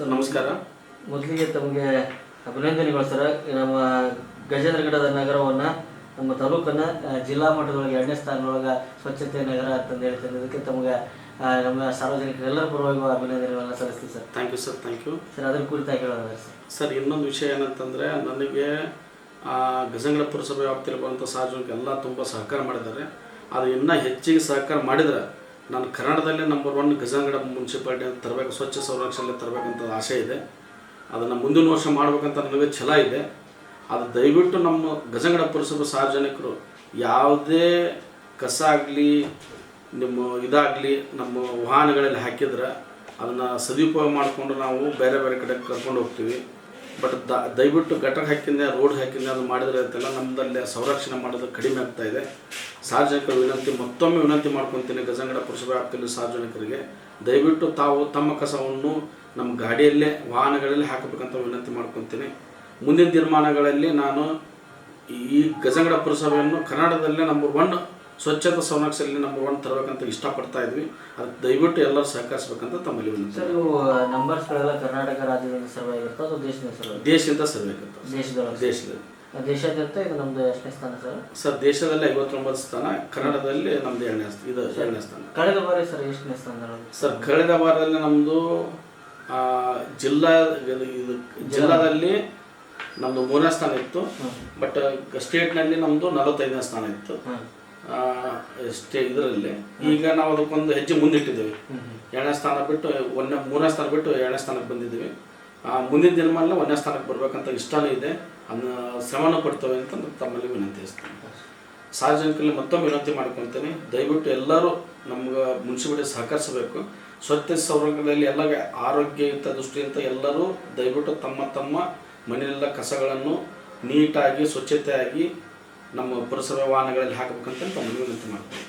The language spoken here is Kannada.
ಸರ್ ನಮಸ್ಕಾರ. ಮೊದಲಿಗೆ ತಮಗೆ ಅಭಿನಂದನೆಗಳು ಸರ್. ನಮ್ಮ ಗಜೇಂದ್ರಗಡದ ನಗರವನ್ನು ನಮ್ಮ ತಾಲೂಕನ್ನು ಜಿಲ್ಲಾ ಮಟ್ಟದೊಳಗೆ ಎರಡನೇ ಸ್ಥಾನದೊಳಗೆ ಸ್ವಚ್ಛತೆ ನಗರ ಅಂತಂದು ಹೇಳ್ತೇನೆ ಅದಕ್ಕೆ ತಮಗೆ ನಮ್ಮ ಸಾರ್ವಜನಿಕರೆಲ್ಲರ ಪರವಾಗಿ ಅಭಿನಂದನೆಗಳನ್ನು ಸಲ್ಲಿಸ್ತೀವಿ sir. Thank you sir thank you sir ಅದ್ರ ಕುರಿತಾಗಿ ಹೇಳೋದಾದ್ರೆ ಸರ್. ಸರ್ ಇನ್ನೊಂದು ವಿಷಯ ಏನಂತಂದರೆ ನನಗೆ ಗಜಂಗಳ ಪುರಸಭೆ ವ್ಯಾಪ್ತಿಯಲ್ಲಿ ಬರುವಂಥ ಸಾರ್ವಜನಿಕ ಎಲ್ಲ ತುಂಬ ಸಹಕಾರ ಮಾಡಿದ್ದಾರೆ. ಅದು ಇನ್ನೂ ಹೆಚ್ಚಿಗೆ ಸಹಕಾರ ಮಾಡಿದರೆ ನಾನು ಕನ್ನಡದಲ್ಲೇ ನಂಬರ್ ಒನ್ ಗಜಂಗಡ ಮುನ್ಸಿಪಾಲ್ಟಿ ಅಂತ ತರಬೇಕು, ಸ್ವಚ್ಛ ಸಂರಕ್ಷಣೆ ತರಬೇಕಂತ ಆಸೆ ಇದೆ. ಅದನ್ನು ಮುಂದಿನ ವರ್ಷ ಮಾಡಬೇಕಂತ ನನಗೆ ಛಲ ಇದೆ. ಅದು ದಯವಿಟ್ಟು ನಮ್ಮ ಗಜಂಗಡ ಪುರಸಭೆ ಸಾರ್ವಜನಿಕರು ಯಾವುದೇ ಕಸ ಆಗಲಿ, ನಿಮ್ಮ ಇದಾಗಲಿ, ನಮ್ಮ ವಾಹನಗಳಲ್ಲಿ ಹಾಕಿದ್ರೆ ಅದನ್ನು ಸದುಪಯೋಗ ಮಾಡಿಕೊಂಡು ನಾವು ಬೇರೆ ಬೇರೆ ಕಡೆ ಕರ್ಕೊಂಡು ಹೋಗ್ತೀವಿ. ಬಟ್ ದ, ದಯವಿಟ್ಟು ಗಟರ್ ಹಾಕಿದ್ದೆ ರೋಡ್ ಹಾಕಿದ್ದೆ ಅದು ಮಾಡಿದ್ರೆ ಅಂತೆಲ್ಲ ನಮ್ಮದಲ್ಲೇ ಸಂರಕ್ಷಣೆ ಮಾಡೋದು ಕಡಿಮೆ ಆಗ್ತಾ ಇದೆ. ಸಾರ್ವಜನಿಕರ ವಿನಂತಿ ಮತ್ತೊಮ್ಮೆ ವಿನಂತಿ ಮಾಡ್ಕೊತೀನಿ ಗಜಂಗಡ ಪುರಸಭೆ ವ್ಯಾಪ್ತಿಯಲ್ಲಿ ಸಾರ್ವಜನಿಕರಿಗೆ. ದಯವಿಟ್ಟು ತಾವು ತಮ್ಮ ಕಸವನ್ನು ನಮ್ಮ ಗಾಡಿಯಲ್ಲೇ ವಾಹನಗಳಲ್ಲಿ ಹಾಕಬೇಕಂತ ವಿನಂತಿ ಮಾಡ್ಕೊತೀನಿ. ಮುಂದಿನ ತೀರ್ಮಾನಗಳಲ್ಲಿ ನಾನು ಈ ಗಜಂಗಡ ಪುರಸಭೆಯನ್ನು ಕರ್ನಾಟಕದಲ್ಲೇ ನಂಬರ್ ಒನ್ ಸ್ವಚ್ಛತಾ ಸಂರಕ್ಷಣೆಯಲ್ಲಿ ನಂಬರ್ ಒನ್ ತರಬೇಕಂತ ಇಷ್ಟಪಡ್ತಾ ಇದ್ವಿ. ಅದಕ್ಕೆ ದಯವಿಟ್ಟು ಎಲ್ಲರೂ ಸಹಕರಿಸಬೇಕಂತ ತಮ್ಮಲ್ಲಿ ವಿನಂತಿ ಸರ್ ಇವು ನಂಬರ್ಸ್ಗಳೆಲ್ಲ ಕರ್ನಾಟಕ ರಾಜ್ಯದ ಸರ್ವೆ ಆಗಿರ್ತದೆ ಸರ್ವೆ ದೇಶದಿಂದ ಸರ್ವೆ ದೇಶದ ದೇಶದೊಳಗೆ. ದೇಶದಲ್ಲಿ. ದೇಶಾದ್ಯಂತ ಇದು ನಮ್ದು ಎಷ್ಟನೇ ಸ್ಥಾನ ಸರ್. ಸರ್ ದೇಶದಲ್ಲಿ ಐವತ್ತೊಂಬತ್ತು ಸ್ಥಾನ ಕನ್ನಡದಲ್ಲಿ ನಮ್ದು ಎರಡನೇ ಸ್ಥಾನ ಇದು ಎರಡನೇ ಸ್ಥಾನ. ಕಳೆದ ಬಾರಿ ಸರ್ ಎಷ್ಟನೇ ಸ್ಥಾನ ಸರ್ ಕಳೆದ ವಾರದಲ್ಲಿ ನಮ್ಮದು ಜಿಲ್ಲಾ ಇದು ಜಿಲ್ಲಾದಲ್ಲಿ ನಮ್ಮದು ಮೂರನೇ ಸ್ಥಾನ ಇತ್ತು. ಬಟ್ ಸ್ಟೇಟ್ನಲ್ಲಿ ನಮ್ಮದು ನಲವತ್ತೈದನೇ ಸ್ಥಾನ ಇತ್ತು. ಸ್ಟೇ ಇದರಲ್ಲಿ. ಈಗ ನಾವು ಅದಕ್ಕೊಂದು ಹೆಜ್ಜೆ ಮುಂದಿಟ್ಟಿದ್ದೇವೆ. ಎರಡನೇ ಸ್ಥಾನ ಬಿಟ್ಟು ಒಂದನೇ ಮೂರನೇ ಸ್ಥಾನ ಬಿಟ್ಟು ಎರಡನೇ ಸ್ಥಾನಕ್ಕೆ ಬಂದಿದ್ದೀವಿ. ಮುಂದಿನ ಜನ್ಮಲ್ಲ ಒಂದೇ ಸ್ಥಾನಕ್ಕೆ ಬರಬೇಕಂತ ಇಷ್ಟನೂ ಇದೆ. ಅದನ್ನ ಶ್ರಮನ ಪಡ್ತೇವೆ ಅಂತ ತಮ್ಮಲ್ಲಿ ವಿನಂತಿಸ್ತೀನಿ ಸಾರ್ವಜನಿಕರಲ್ಲಿ ಮತ್ತೊಮ್ಮೆ ವಿನಂತಿ ಮಾಡ್ಕೊತೀನಿ ದಯವಿಟ್ಟು ಎಲ್ಲರೂ ನಮ್ಗೆ ಮುನ್ಸಿಪಾಲಿಟಿ ಸಹಕರಿಸಬೇಕು. ಸ್ವಚ್ಛ ಸಂರಕ್ಷಣೆಯಲ್ಲಿ ಎಲ್ಲ ಆರೋಗ್ಯಯುತ ದೃಷ್ಟಿಯಿಂದ ಎಲ್ಲರೂ ದಯವಿಟ್ಟು ತಮ್ಮ ತಮ್ಮ ಮನೆಯಲ್ಲ ಕಸಗಳನ್ನು ನೀಟಾಗಿ, ಸ್ವಚ್ಛತೆಯಾಗಿ ನಮ್ಮ ಪುರಸಭೆ ವಾಹನಗಳಲ್ಲಿ ಹಾಕಬೇಕಂತ ತಮ್ಮಲ್ಲಿ ವಿನಂತಿ ಮಾಡ್ತೀನಿ.